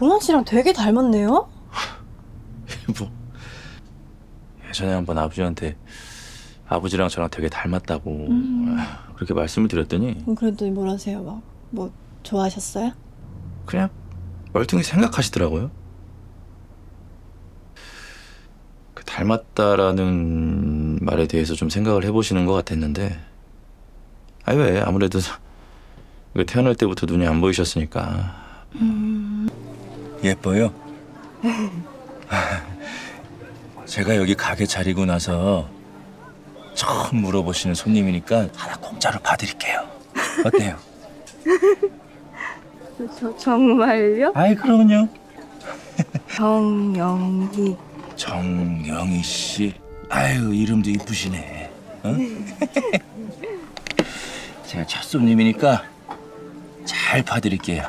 보란 씨랑 되게 닮았네요? 뭐 예전에 한번 아버지한테 아버지랑 저랑 되게 닮았다고 음. 그렇게 말씀을 드렸더니 음, 그래도 뭘 하세요? 막, 뭐, 좋아하셨어요? 그냥 멀뚱히 생각하시더라고요. 그 닮았다라는 말에 대해서 좀 생각을 해보시는 것 같았는데, 아니 왜 아무래도 그 태어날 때부터 눈이 안 보이셨으니까 예뻐요? 제가 여기 가게 차리고 나서 처음 물어보시는 손님이니까 하나 공짜로 봐드릴게요. 어때요? 저, 정말요? 아이 그럼요. 정영희. 정영희 씨. 아유 이름도 이쁘시네. 어? 제가 첫 손님이니까 잘 봐드릴게요.